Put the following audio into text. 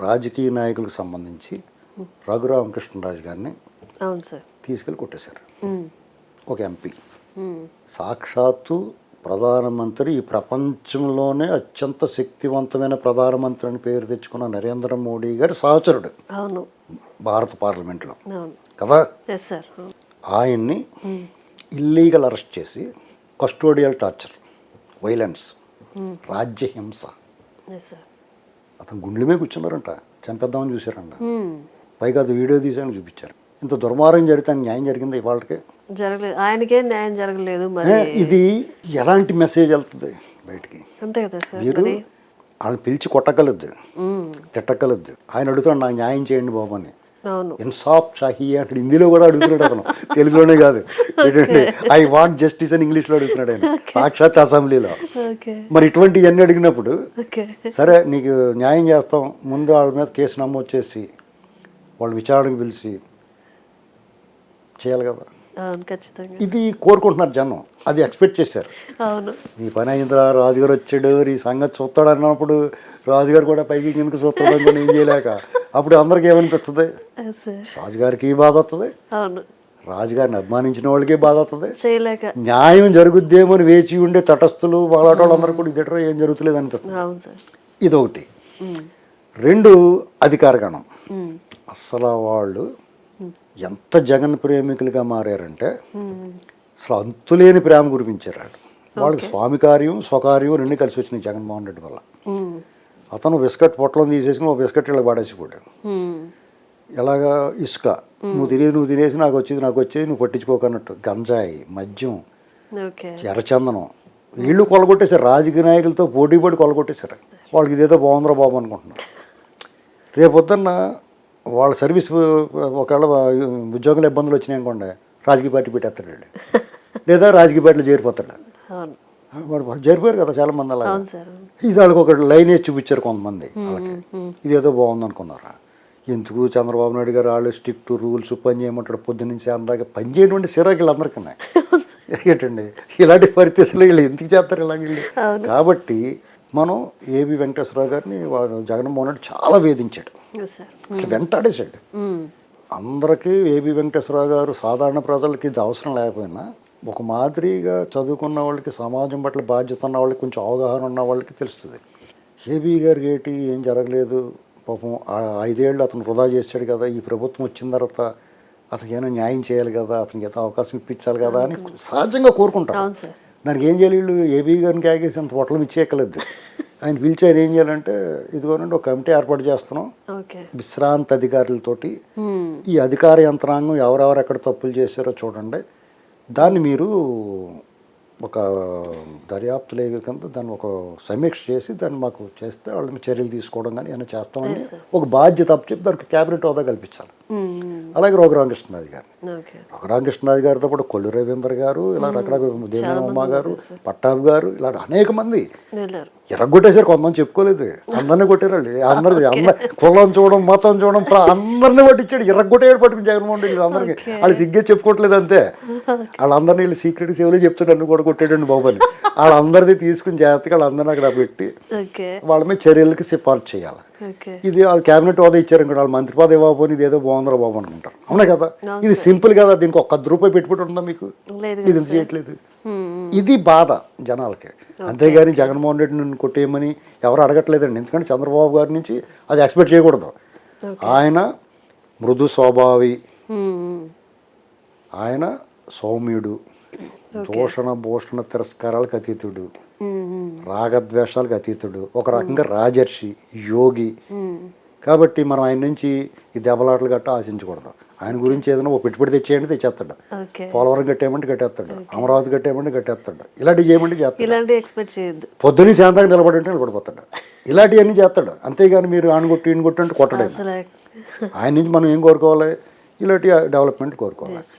రాజకీయ నాయకులకు సంబంధించి రఘురామకృష్ణరాజు గారిని తీసుకెళ్ళి కొట్టేశారు. ఒక ఎంపీ సాక్షాత్తు ప్రధానమంత్రి ఈ ప్రపంచంలోనే అత్యంత శక్తివంతమైన ప్రధానమంత్రి అని పేరు తెచ్చుకున్న నరేంద్ర మోడీ గారి సహచరుడు. అవును. భారత పార్లమెంట్లో. కదా? ఆయన్ని ఇల్లీగల్ అరెస్ట్ చేసి కస్టోడియల్ టార్చర్ వైలెన్స్ రాజ్యహింస అతను గుండెల మీద కూర్చున్నారంట. చంపేద్దామని చూశారంట. పైగా అది వీడియో తీసాను చూపించారు. ఇంత దుర్మార్గం జరిగితే న్యాయం జరిగింది ఇవాళకి? జరగలేదు. ఆయనకేం న్యాయం జరగలేదు ఇది ఎలాంటి మెసేజ్ వెళ్తుంది బయటికి? అంతే కదా సార్ మీరు మరి. వాళ్ళు పిలిచి కొట్టగలద్దు తిట్టగలద్దు ఆయన అడుగుతాడు నాకు న్యాయం చేయండి బాబు అని. ఇన్సాఫ్ షాహీ అంటాడు హిందీలో కూడా అడుగుతున్నాడు అతను. తెలుగులోనే కాదు. ఏంటంటే ఐ వాంట్ జస్టిస్ అని ఇంగ్లీష్లో అడుగుతున్నాడు ఆయన. సాక్షాత్ అసెంబ్లీలో. మరి ఇటువంటివన్నీ అడిగినప్పుడు ఓకే సరే నీకు న్యాయం చేస్తాం. ముందు వాళ్ళ మీద కేసు నమోదు చేసి వాళ్ళు విచారణకు పిలిచి చేయాలి కదా. అవును ఖచ్చితంగా. ఇది కోరుకుంటున్నారు జనం. అది ఎక్స్పెక్ట్ చేశారు. అవును. నీ పని అయిందిరా రాజుగారు వచ్చాడు ఈ సంగతి చూస్తాడు అన్నప్పుడు రాజుగారు కూడా పైకి కిందకి చూస్తాడు అనుకుని ఏం చేయలేక అప్పుడు అందరికి ఏమనిపిస్తుంది? రాజుగారికి ఈ బాధ వస్తుంది అవును. రాజుగారిని అభిమానించిన వాళ్ళకి బాధ వస్తుంది చేయలేక. న్యాయం జరుగుద్దేమో అని వేచి ఉండే తటస్థులు వాళ్ళ వాళ్ళందరూ కూడా ఇద్దరు ఏం జరుగుతలేదు అనిపిస్తుంది. ఇదొకటి. రెండు అధికారగణం ఉమ్, అసలు వాళ్ళు ఎంత జగన్ ప్రేమికులుగా మారారంటే అసలు అంతులేని ప్రేమ కురిపించారు వాళ్ళు వాళ్ళకి స్వామి కార్యం స్వకార్యం రెండు కలిసి వచ్చినాయి జగన్మోహన్ రెడ్డి వల్ల. అతను బిస్కెట్ పొట్లం తీసేసుకుని ఒక బిస్కెట్ ఇలా పడేసిపోయాడు ఎలాగా ఇసుక. నువ్వు తినేది నువ్వు తినేసి నాకు వచ్చేది నాకు వచ్చేది నువ్వు పట్టించుకోకన్నట్టు. గంజాయి మద్యం ఎర్రచందనం. వీళ్ళు కొలగొట్టేశారు. రాజకీయ నాయకులతో పోటీ పడి కొలగొట్టేశారు. వాళ్ళకి ఇదేదో బాగుందిరా బాబు అనుకుంటున్నారు. రేపొద్దున్న వాళ్ళ సర్వీస్ ఒకవేళ ఉద్యోగుల ఇబ్బందులు వచ్చినాయి అనుకోండి రాజకీయ పార్టీ పెట్టేస్తాడు. లేదా రాజకీయ పార్టీలో చేరిపోతాడు. వాడు చేరిపోయారు కదా చాలా మంది అలా. ఇది వాళ్ళకి ఒక లైన్ వేసి చూపించారు కొంతమంది వాళ్ళకి. ఇదేదో బాగుంది అనుకున్నారా? ఎందుకు చంద్రబాబు నాయుడు గారు వాళ్ళు స్ట్రిక్ట్ రూల్స్ పని చేయమంటాడు పొద్దున్న నుంచి అందాక పని చేయటువంటి సిరాకులు అందరికీ ఏంటండి? ఇలాంటి పరిస్థితుల్లో వీళ్ళు ఎందుకు చేస్తారు ఇలా వీళ్ళు? కాబట్టి మనం ఏబి వెంకటేశ్వరరావు గారిని జగన్మోహన్ రెడ్డి చాలా వేధించాడు. అసలు వెంటాడేశాడు. అందరికీ ఏబి వెంకటేశ్వరరావు గారు సాధారణ ప్రజలకి ఇది అవసరం లేకపోయినా ఒక మాదిరిగా చదువుకున్న వాళ్ళకి సమాజం పట్ల బాధ్యత ఉన్న వాళ్ళకి కొంచెం అవగాహన ఉన్న వాళ్ళకి తెలుస్తుంది. ఏబీ గారికి ఏంటి ఏం జరగలేదు. పాపం ఐదేళ్ళు అతను వృధా చేశాడు కదా ఈ ప్రభుత్వం వచ్చిన తర్వాత అతనికి ఏమైనా న్యాయం చేయాలి కదా అతనికి ఏదో అవకాశం ఇప్పించాలి కదా అని సహజంగా కోరుకుంటారు. దానికి ఏం చేయాలి వీళ్ళు? ఏబీ గారిని ఆగేసి అంత పొట్లం ఇచ్చేయక్కలేదు ఆయన పిలిచి ఆయన ఏం చేయాలంటే ఇదిగోనండి ఒక కమిటీ ఏర్పాటు చేస్తున్నాం. విశ్రాంత అధికారులతోటి ఉమ్, ఈ అధికార యంత్రాంగం ఎవరెవరు ఎక్కడ తప్పులు చేశారో చూడండి. దాన్ని మీరు ఒక దర్యాప్తు లేఖ కింద దాన్ని ఒక సమీక్ష చేసి దాన్ని మాకు చేస్తే వాళ్ళ మీద చర్యలు తీసుకోవడం కానీ ఏమైనా చేస్తామని. ఒక బాధ్యత అప్పచెప్పి దానికి క్యాబినెట్ హోదా కల్పించాలి. అలాగే రఘురామకృష్ణరాజు గారు రఘురామకృష్ణరాజు గారితో పాటు కొల్లు రవీంద్ర గారు ఇలా రకరకాల దేవమ్మ గారు. పట్టాభి గారు ఇలా అనేక మంది వెళ్ళారు. ఎరగొట్టేశారు కొంతమంది చెప్పుకోలేదు. అందరినీ కొట్టారండి. అందరు అందరు కులం చూడడం మతం చూడడం అందరినీ పట్టించాడు. ఎర్రగొట్టేడు పట్టుకుని జగన్మోహన్ రెడ్డి అందరికి. వాళ్ళు సిగ్గే చెప్పుకోవట్లేదు అంతే. వాళ్ళందరినీ వీళ్ళు సీక్రెట్ సేవలో చెప్తాడు నన్ను కూడా కొట్టాడండి బాబు అని వాళ్ళందరిది తీసుకుని జాగ్రత్తగా వాళ్ళందరినీ అక్కడ పెట్టి వాళ్ళ మీద చర్యలకి సిఫార్సు చేయాలి. ఇది వాళ్ళు క్యాబినెట్ హోదా ఇచ్చారు అనుకోండి వాళ్ళు మంత్రి పదవి ఇవ్వకపోని ఇది ఏదో బాగుందిరా బాబు అనుకుంటారు. అవునా కదా? ఇది సింపుల్ కదా దీనికి ఒక్క రూపాయి పెట్టుబడి ఉందా మీకు? ఇది చేయట్లేదు? ఇది బాధ జనాలకి. అంతేగాని జగన్మోహన్ రెడ్డి నన్ను కొట్టేయమని ఎవరు అడగట్లేదండి. ఎందుకంటే చంద్రబాబు గారి నుంచి అది ఎక్స్పెక్ట్ చేయకూడదు. ఆయన మృదు స్వభావి. ఆయన సౌమ్యుడు దూషణ భూషణ తిరస్కారాలకు అతీతుడు రాగద్వేషాలకు అతీతుడు ఒక రకంగా రాజర్షి యోగి. కాబట్టి మనం ఆయన నుంచి ఈ దెబ్బలాటలు గట్ట ఆశించకూడదు. ఆయన గురించి ఏదైనా ఒక పెట్టుబడి తెచ్చేయండి తెచ్చేస్తాడు. పోలవరం కట్టేయమంటే కట్టేస్తాడు. అమరావతి కట్టేయమంటే కట్టేస్తాడు. ఇలాంటివి చేయమంటే చేస్తాడు. ఇలాంటి పొద్దున్న శాంతంగా నిలబడి ఉంటే నిలబడిపోతాడు. ఇలాంటివన్నీ చేస్తాడు. అంతేగాని మీరు ఆనగొట్టు ఈయన కొట్టు అంటే కొట్టడం ఆయన నుంచి మనం ఏం కోరుకోవాలి? ఇలాంటి డెవలప్మెంట్ కోరుకోవాలి.